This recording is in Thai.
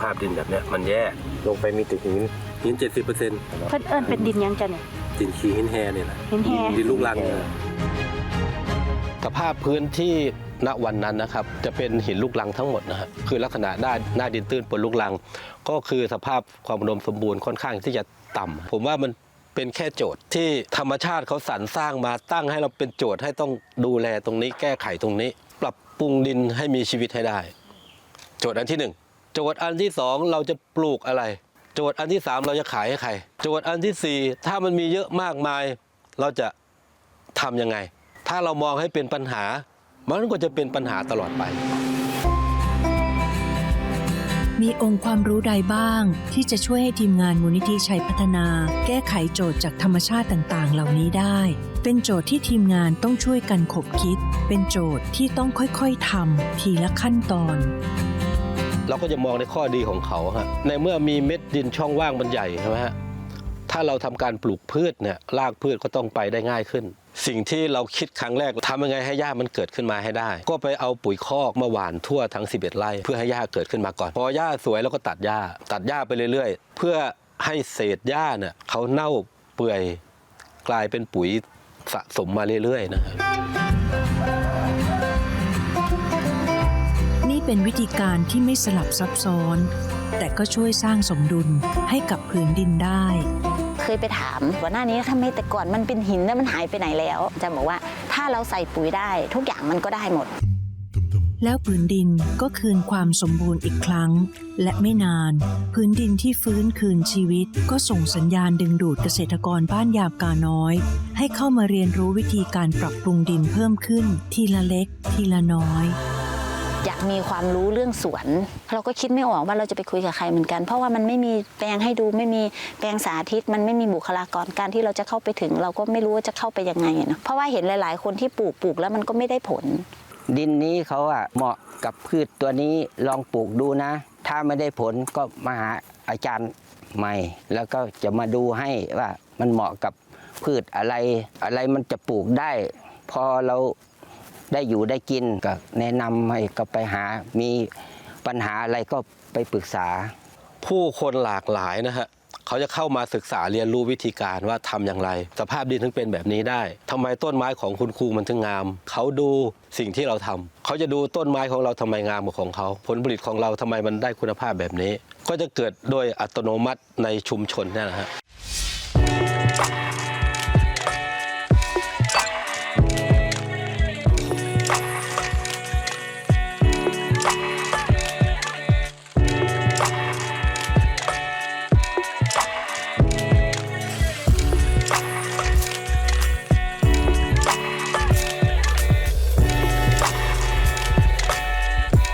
พดินแบบเนี้ยมันแย่ลงไปมีแต่หินหินเจ็ดสิบเปอร์เซ็นต์เพิ่นเอิ้นเป็นดินหยังจ้ะเนี่ยดินขี้หินแฮเนี่ยนะหินแฮดินลูกรังเนี่ย สภาพพื้นที่ณวันนั้นนะครับจะเป็นหินลูกรังทั้งหมดนะฮะคือลักษณะด้านหน้าดินตื้นบนลูกรัง ก็คือสภาพความอุดมสมบูรณ์ค่อนข้างที่จะต่ำผมว่ามันเป็นแค่โจทย์ที่ธรรมชาติเขาสรรสร้างมาตั้งให้เราเป็นโจทย์ให้ต้องดูแลตรงนี้แก้ไขตรงนี้ ปรับปรุงดินให้มีชีวิตให้ได้ โจทย์อันที่หนึ่งโจทย์อันที่สองเราจะปลูกอะไร โจทย์อันที่สามเราจะขายให้ใคร โจทย์อันที่สี่ถ้ามันมีเยอะมากมาย เราจะทำยังไง ถ้าเรามองให้เป็นปัญหา มันก็จะเป็นปัญหาตลอดไป มีองค์ความรู้ใดบ้าง ที่จะช่วยให้ทีมงานมูลนิธิชัยพัฒนา แก้ไขโจทย์จากธรรมชาติต่างๆ เหล่านี้ได้ เป็นโจทย์ที่ทีมงานต้องช่วยกันขบคิด เป็นโจทย์ที่ต้องค่อยๆทำทีละขั้นตอน เราก็จะมองในข้อดีของเขาฮะในเมื่อมีเม็ดดินช่องว่างมันใหญ่ใช่ไหมฮะถ้าเราทำการปลูกพืชเนี่ยรากพืชก็ต้องไปได้ง่ายขึ้น สิ่งที่เราคิดครั้งแรกทำยังไงให้หญ้ามันเกิดขึ้นมาให้ได้ ก็ไปเอาปุ๋ยคอกมาหว่านทั่วทั้ง 11 ไร่เพื่อให้หญ้าเกิดขึ้นมาก่อน พอหญ้าสวยแล้วก็ตัดหญ้า ตัดหญ้าไปเรื่อยๆ เพื่อให้เศษหญ้าเนี่ยเขาเน่าเปื่อยกลายเป็นปุ๋ยสะสมมาเรื่อยๆนะครับ เป็นวิธีการที่ไม่สลับซับซ้อน แต่ก็ช่วยสร้างสมดุลให้กับพื้นดินได้ เคยไปถามว่าหน้านี้ทำไมแต่ก่อนมันเป็นหินแล้วมันหายไปไหนแล้วจะบอกว่าถ้าเราใส่ปุ๋ยได้ ทุกอย่างมันก็ได้หมด แล้วผืนดินก็คืนความสมบูรณ์อีกครั้ง และไม่นาน พื้นดินที่ฟื้นคืนชีวิต ก็ส่งสัญญาณดึงดูดเกษตรกรบ้านยามกาน้อย ให้เข้ามาเรียนรู้วิธีการปรับปรุงดินเพิ่มขึ้น ทีละเล็ก ทีละน้อย อยากมีความรู้เรื่องสวน เราก็คิดไม่ออกว่าเราจะไปคุยกับใครเหมือนกัน เพราะว่ามันไม่มีแปลงให้ดูไม่มีแปลงสาธิต มันไม่มีบุคลากรการที่เราจะเข้าไปถึง เราก็ไม่รู้ว่าจะเข้าไปยังไงเนาะเพราะว่าเห็นหลาย ๆ คนที่ปลูกปลูกแล้วมันก็ไม่ได้ผล ดินนี้เขาอะเหมาะกับพืชตัวนี้ลองปลูกดูนะ ถ้าไม่ได้ผลก็มาหาอาจารย์ใหม่ แล้วก็จะมาดูให้ว่ามันเหมาะกับพืชอะไรอะไรมันจะปลูกได้ พอเรา ได้อยู่ได้กินก็แนะนำให้ก็ไปหามีปัญหาอะไรก็ไปปรึกษา ผู้คนหลากหลายนะฮะเขาจะเข้ามาศึกษาเรียนรู้วิธีการว่าทำอย่างไร สภาพดินถึงเป็นแบบนี้ได้ทำไมต้นไม้ของคุณครูมันถึงงาม เขาดูสิ่งที่เราทำเขาจะดูต้นไม้ของเราทำไมงามกว่าของเขา ผลผลิตของเราทำไมมันได้คุณภาพแบบนี้ ก็จะเกิดโดยอัตโนมัติในชุมชนเนี่ยนะฮะ